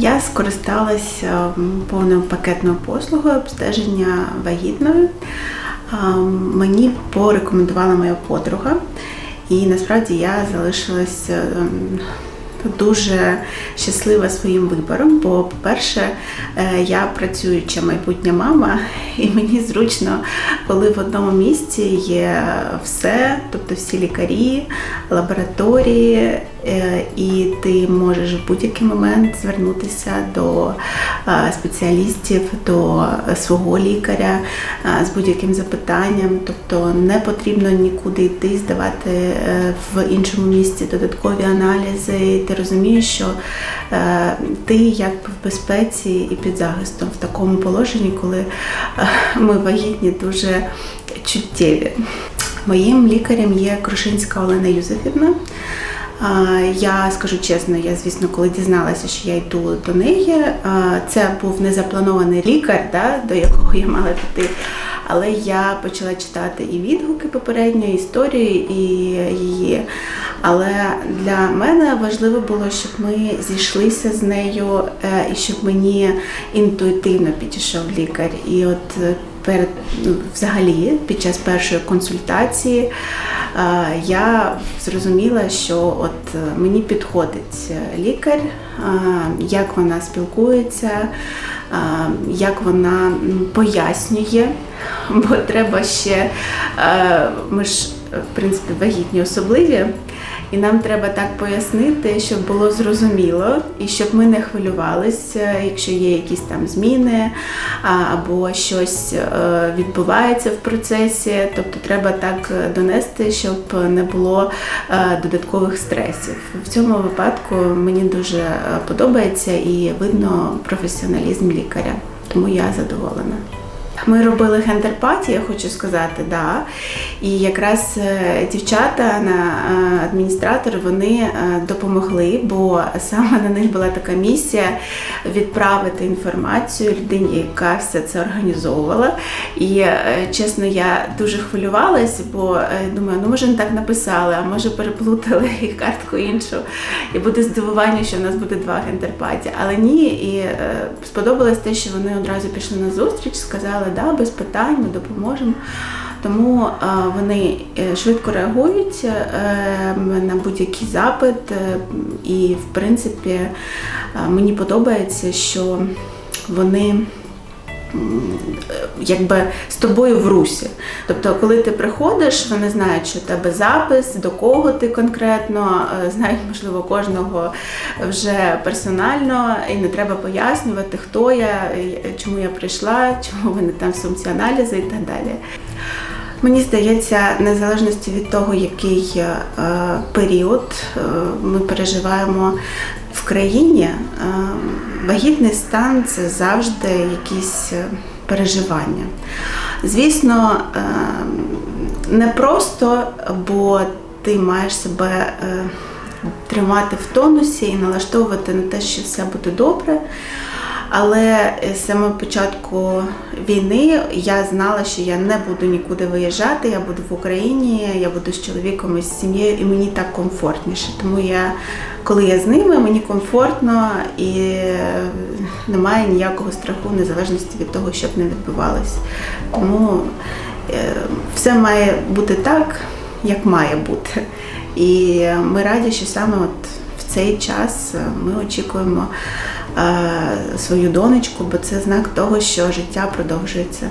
Я скористалася повною пакетною послугою обстеження вагітною. Мені порекомендувала моя подруга, і насправді я залишилася ем, дуже щаслива своїм вибором. Бо, по-перше, е, я працююча майбутня мама, і мені зручно, коли в одному місці є все, тобто всі лікарі, лабораторії, і ти можеш в будь-який момент звернутися до е, спеціалістів, до свого лікаря е, з будь-яким запитанням. Тобто не потрібно нікуди йти, здавати е, в іншому місці додаткові аналізи. Ти розумієш, що е, ти якби в безпеці і під захистом в такому положенні, коли е, ми вагітні дуже чуттєві. Моїм лікарем є Крушинська Олена Юзефівна. Я скажу чесно, я звісно, коли дізналася, що я йду до неї, це був незапланований лікар, да, до якого я мала піти. Але я почала читати і відгуки попередньої історії, і її. Але для мене важливо було, щоб ми зійшлися з нею, е, і щоб мені інтуїтивно підійшов лікар. І от перед ну, взагалі під час першої консультації е, я зрозуміла, що от е, мені підходить е, лікар, як вона спілкується, як вона пояснює, бо треба ще ми ж в принципі вагітні особливі. І нам треба так пояснити, щоб було зрозуміло, і щоб ми не хвилювалися, якщо є якісь там зміни або щось е, відбувається в процесі. Тобто треба так донести, щоб не було е, додаткових стресів. В цьому випадку мені дуже е, подобається і видно професіоналізм лікаря, тому я задоволена. Ми робили гендерпаті, я хочу сказати, да. І якраз е, дівчата на е, адміністратори вони е, допомогли, бо саме на них була така місія відправити інформацію людині, яка все це організовувала. І чесно, я дуже хвилювалась, бо думаю, ну може не так написали, а може переплутали картку іншу. І буде здивування, що в нас буде два гендерпаті. Але ні, і сподобалось те, що вони одразу пішли на зустріч, сказали, да, без питань, ми допоможемо. Тому е, вони е, швидко реагують е, на будь-який запит, і в принципі мені подобається, що вони якби з тобою в русі. Тобто, коли ти приходиш, вони знають, що в тебе запис, до кого ти конкретно, е, знають, можливо, кожного вже персонально, і не треба пояснювати, хто я, чому я прийшла, чому вони там сумці аналізи і так далі. Мені здається, незалежності від того, який е, період е, ми переживаємо в країні, е, вагітний стан це завжди якісь е, переживання. Звісно, е, не просто, бо ти маєш себе е, тримати в тонусі і налаштовувати на те, що все буде добре. Але з самого початку війни я знала, що я не буду нікуди виїжджати, я буду в Україні, я буду з чоловіком і з сім'єю, і мені так комфортніше. Тому я, коли я з ними, мені комфортно і немає ніякого страху, незалежності від того, що б не відбувалось. Тому е, все має бути так, як має бути. І ми раді, що саме от в цей час ми очікуємо е, свою донечку, бо це знак того, що життя продовжується.